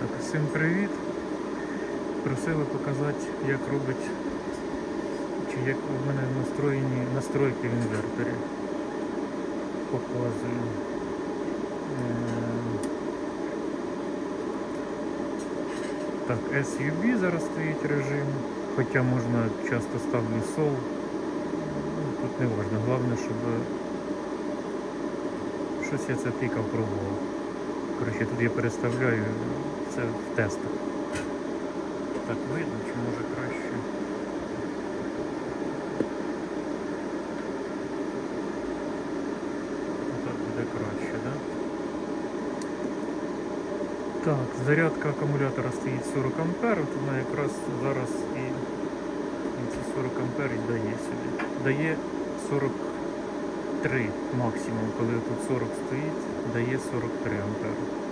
Так, всім привіт. Просили показати, як робить, чи як у мене настроєні настройки в інверторі. Показую. Е, Так, SUB зараз стоїть режим, хоча можна часто ставлю сол. Тут не важно. Головне, щоб щось я це тикав, пробував. Коротше, тут я переставляю це в тестах. Так видно, чи може краще. Так буде краще, так? Да? Так, зарядка акумулятора стоїть 40 ампер, от вона якраз зараз і, і ці 40 ампер і дає сюди. Дає 43 максимум, коли тут 40 стоїть, дає 43 ампер.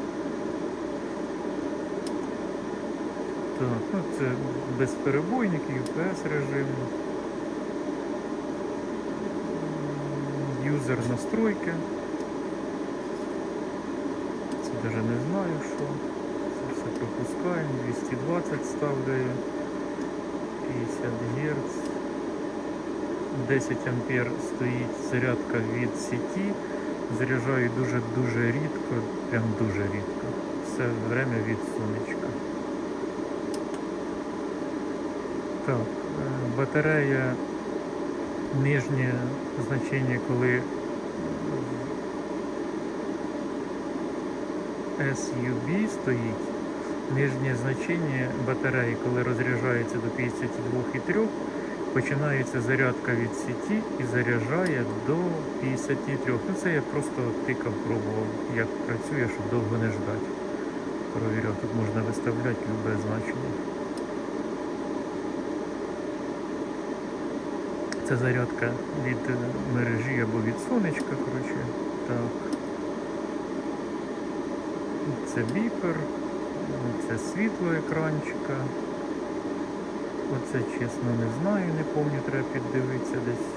Так, ну це безперебойник, UPS режим. Юзер настройки. Це даже не знаю що. Це все пропускаємо. 220 ставляю. 50 Гц. 10 ампер стоїть зарядка від сеті. Заряджаю дуже-дуже рідко, прям дуже рідко. Все время від сонечка. Так, е, батарея нижнє значення, коли SUB стоїть, нижнє значення батареї, коли розряджається до 52,3, починається зарядка від сіті і заряджає до 53. Ну це я просто тикав, пробував, як працює, щоб довго не ждати. Провіряв, тут можна виставляти любе значення. Це зарядка від е, мережі або від сонечка, коротше. Так. Це біпер, це світло екранчика. Оце чесно не знаю, не пам'ятаю, треба піддивитися десь.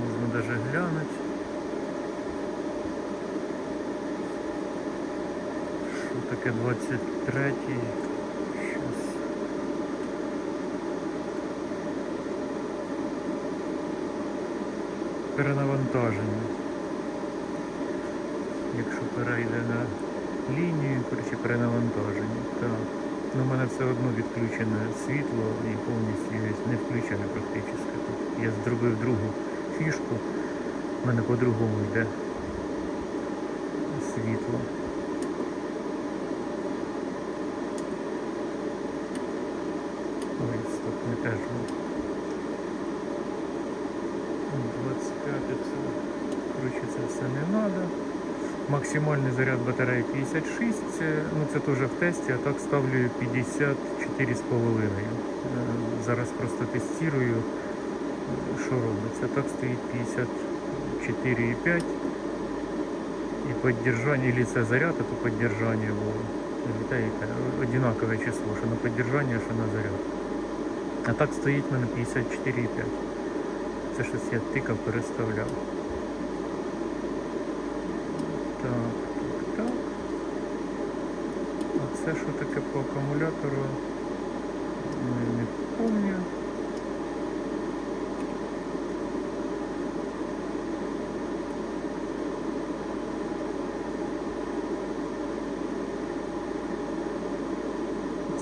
Можна навіть глянути. Що таке 23-й? Перенавантаження. Якщо перейде на лінію, коротше перенавантаження. Так. Ну, у мене все одно відключене світло і повністю не включаю практично. Я зробив другу фішку, у мене по-другому йде світло. Ой, стоп, не теж. ну. 25 це, коротше, все не треба. Максимальний заряд батареї 56, ну це теж в тесті, а так ставлю 54,5. Е, Зараз просто тестую, що робиться. Так стоїть 54,5. І поддержание, или це заряд, а то поддержание було. Одинакове число, що на поддержание, що на заряд. А так в мене 54,5. Це щось я тикав, переставляв. Так, так, так. А це що таке по акумулятору? Не, не пам'ятаю.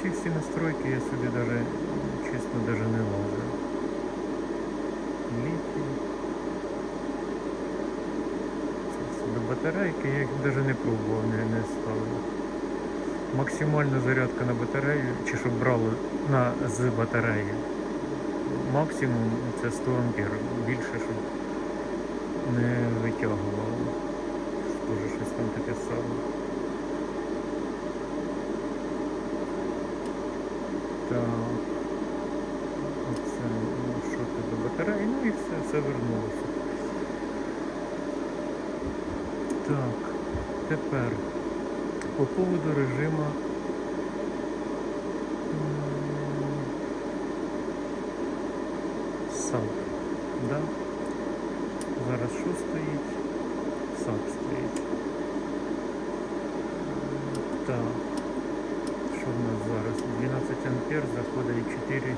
Ці всі настройки я сюди даже, чесно, даже батарейки, я їх навіть не пробував, не, не ставив. Максимальна зарядка на батарею, чи щоб брало на, з батареї. Максимум це 100 ампер. Більше, щоб не витягувало. Тоже щось там таке саме. Так. Оце ну, що тут до батареї, ну і все, все вернулося. Так, тепер по поводу режиму САП. Да? Зараз що стоїть? САП стоїть. Так. що в нас зараз? 12 ампер заходить 4,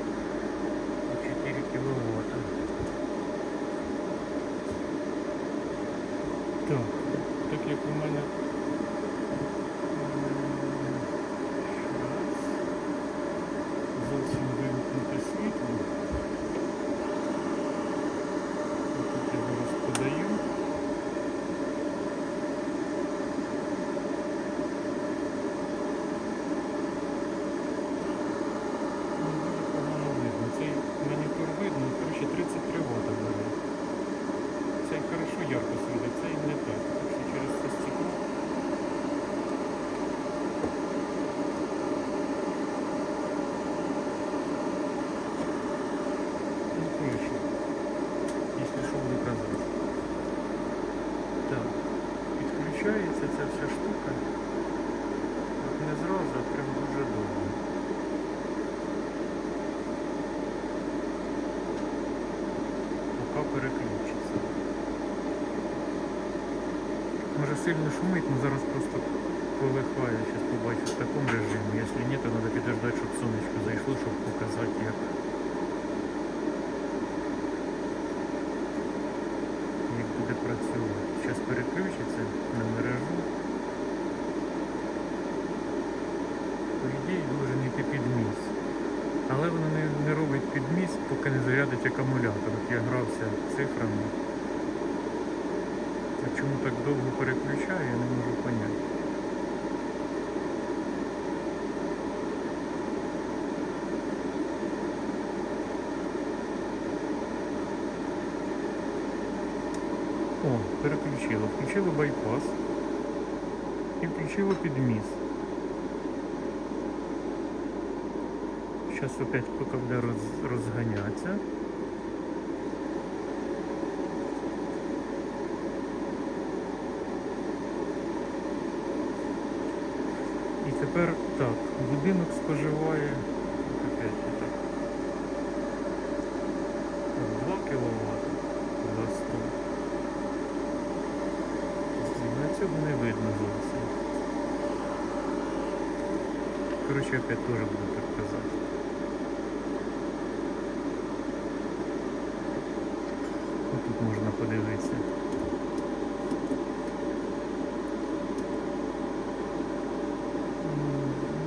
4 кВт. Так як у мене. м, щас, Зовсім вимкнути світло. Тут я зараз подаю. Ну, Дуже погано видно. Цей монітор видно, коротше 33 Вт бере. Цей хорошо ярко світить, цей не так. Так що через це стекло. Ну, коротше, якщо що буду казати. Так, підключається ця вся штука. От не зразу, а прям дуже довго. Поки переключиться. Може сильно шумить, але зараз просто полихаю, зараз побачу в такому режимі. Якщо ні, то треба підождати, щоб сонечко зайшло, щоб показати. Як буде працювати. Зараз переключиться на мережу. По ідеї должен йти підміс. Але воно не, не робить підміс, поки не зарядить акумулятор. От я грався цифрами. А чому так довго переключаю, я не можу поняти. О, переключило. Включило байпас і включило підміс. Зараз опять поки буде роз, розганятися. І тепер так, будинок споживає опять так. 2 кВт за 100. На не видно зовсім. Коротше, опять теж буду так казати. Ну, Тут можна подивитися.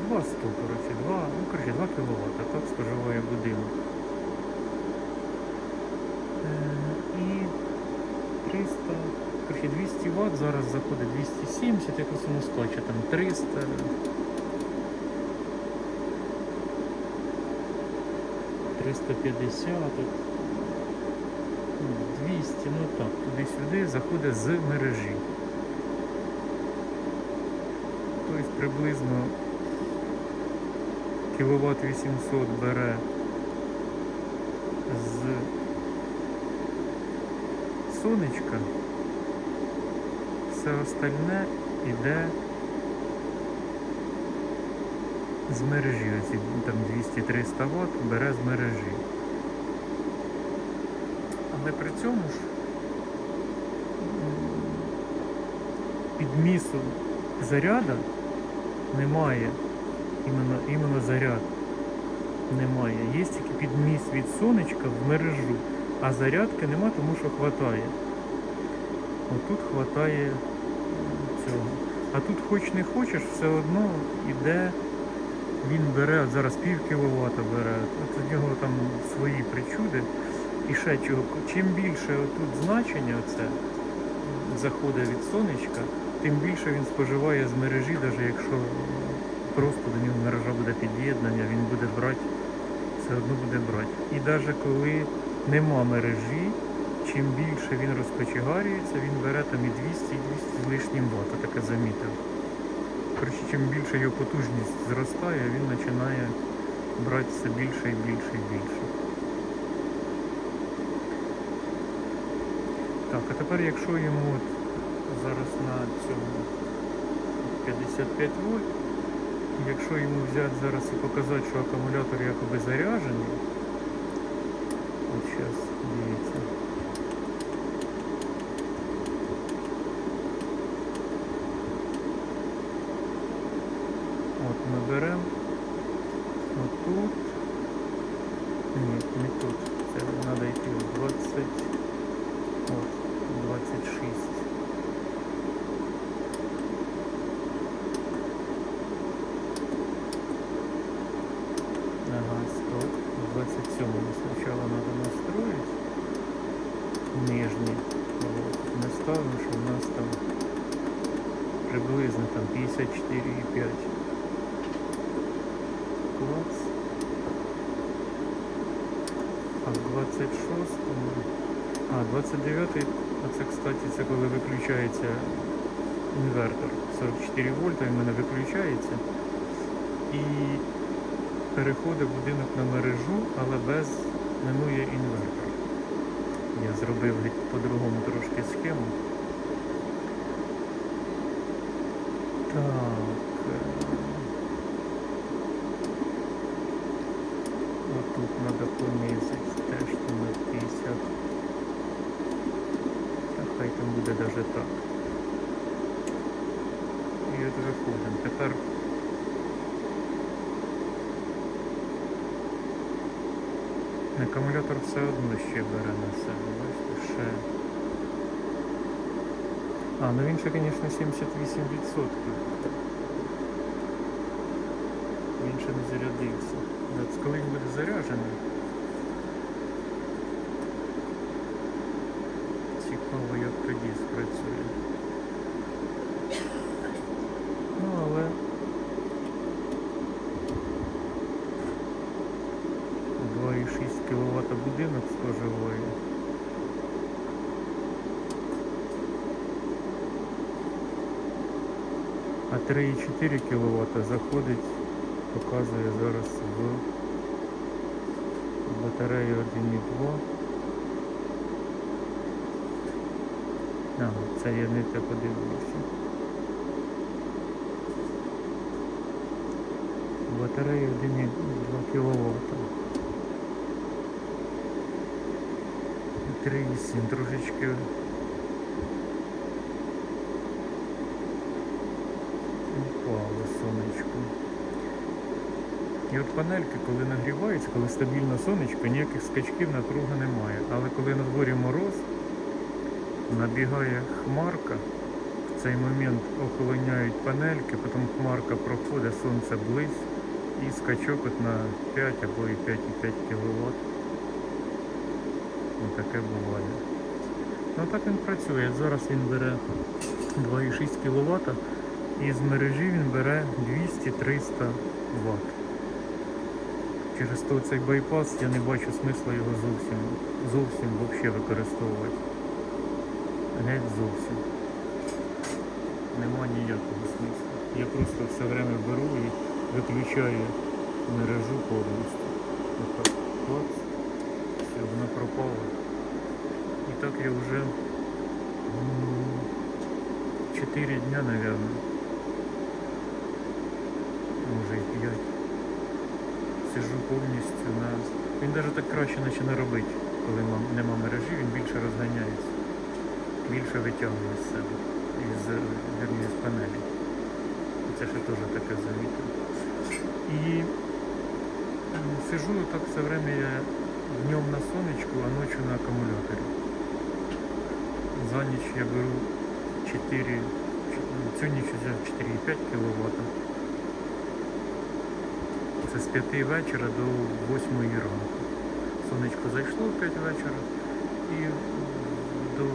Два сто, коротше, два, ну коротше, 2 кВт, так споживає будинок. Е, І 300, коротше, 200 Вт, зараз заходить 270, якось воно скаче, там 300. Триста п'ятдесят, двісті, ну так, туди-сюди заходить з мережі. Тобто приблизно кіловат 800 бере з сонечка, все остальне йде з мережі. Оці там 200-300 Вт бере з мережі. Але при цьому ж підмісу заряда немає. Іменно, іменно заряд немає. Є тільки підміс від сонечка в мережу, а зарядки нема, тому що хватає. Отут хватає цього. А тут хоч не хочеш, все одно іде, він бере, зараз пів кіловата бере, от у нього там свої причуди. І ще чого, чим більше тут значення оце заходить від сонечка, тим більше він споживає з мережі, навіть якщо просто до нього мережа буде під'єднання, він буде брати, все одно буде брати. І навіть коли нема мережі, чим більше він розкочегарюється, він бере там і 200, і 200 з лишнім ватт, таке замітив. Коротше, чим більше його потужність зростає, він починає брати все більше і більше і більше. Так, а тепер якщо йому зараз на цьому 55 вольт, якщо йому взяти зараз і показати, що акумулятор якоби заряджений, от зараз дивіться. От ми беремо Отут. Ні, не тут. Це треба йти в 20. От, 26. Ага, стоп. 27 сначала надо настроить. Нижний. Вот. Мы ставим, что у нас там приблизно там 54,5. Клац. А в 26 а 29 оце, кстати, це коли виключається інвертор. 44 вольта в мене виключається. І переходить будинок на мережу, але без минує інвертор. Я зробив по-другому трошки схему. Так. е, Отут треба понизити теж на 50. Та хай там буде навіть так. І от виходимо. Тепер акумулятор все одно ще бере на себе. Бачите, ще. А, ну він ще, звісно, 78%. Він ще не зарядився. От коли він буде заряджений. Цікаво, як тоді спрацює. Ну, але 2,6 кВт будинок споживає. А 3,4 кВт заходить, показує зараз в батарею 1,2. А, це я не те подивився. Батарея 1,2 кВт. 3,7 трошечки. Упало сонечко. І от панельки, коли нагріваються, коли стабільно сонечко, ніяких скачків напруги немає. Але коли на дворі мороз, набігає хмарка, в цей момент охолоняють панельки, потім хмарка проходить, сонце близь і скачок от на 5 або і 5,5 кВт. Ну, таке буває. Ну так він працює. Зараз він бере 2,6 кВт і з мережі він бере 200-300 Вт. Через то цей байпас я не бачу смисла його зовсім зовсім взагалі використовувати. Геть зовсім. Нема ніякого смислу. Я просто все время беру і виключаю мережу повністю. Отак. Клац. Все, вона пропала. І так я вже 4 дня, наверное. І 5. Сижу повністю на. Він навіть так краще почне робити, коли нема мережі, він більше розганяється. Більше витягує з себе. Із, вірні, з панелі. Це ще теж таке замітив. І сижу так все время я днем на сонечку, а ночью на акумуляторі. За ніч я беру 4, цю ніч взяв 4,5 кВт. Це з 5 вечора до 8 ранку. Сонечко зайшло в 5 вечора і до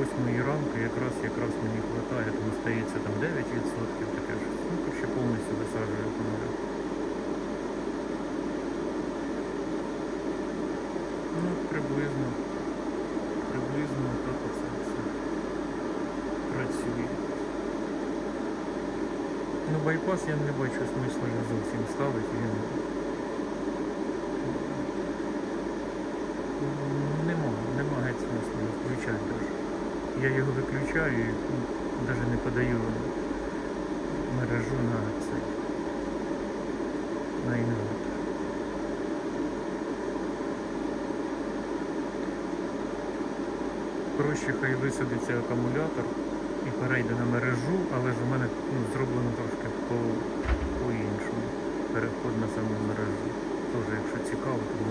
8 ранку якраз якраз мені вистачає, тому стається там 9%, таке ж. Ну, ще повністю висаджую акумулятор. Ну, приблизно, приблизно так оце все працює. Ну, байпас я не бачу смисла його зовсім ставити. Він... Нема, нема геть смислу його включати даже. Я його виключаю і навіть не подаю мережу на цей на інвертор. Проще хай висадиться акумулятор перейде на мережу, але ж у мене ну, зроблено трошки по, по-іншому. переход на саму мережу. Теж, якщо цікаво, то.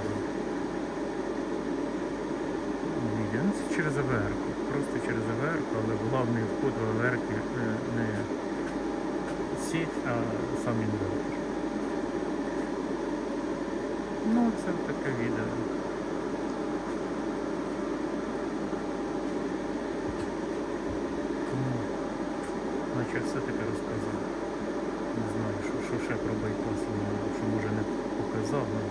Ну, це через АВР. Просто через АВР, але головний вход в АВР не сіть, а сам інвертор. Ну, це таке відео. Наче все таки розказав. Не знаю, що, що ще про байпас, що може не показав. Ну,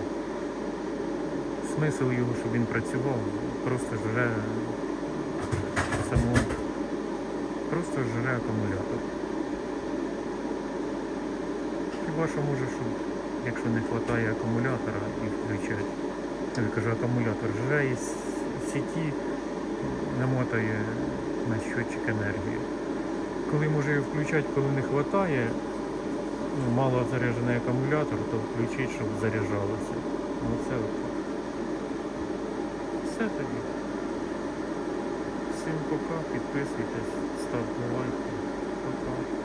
смисл його, щоб він працював, просто жре само, просто жре акумулятор. Хіба що може, щоб якщо не вистачає акумулятора і включать. Я кажу, акумулятор жре із сіті, намотає на щотчик енергію. Коли може його включати, коли не вистачає, ну, мало заряджений акумулятор, то включить, щоб заряджалося. Оце от. Все тоді. Всім пока, підписуйтесь, ставте лайки. Пока.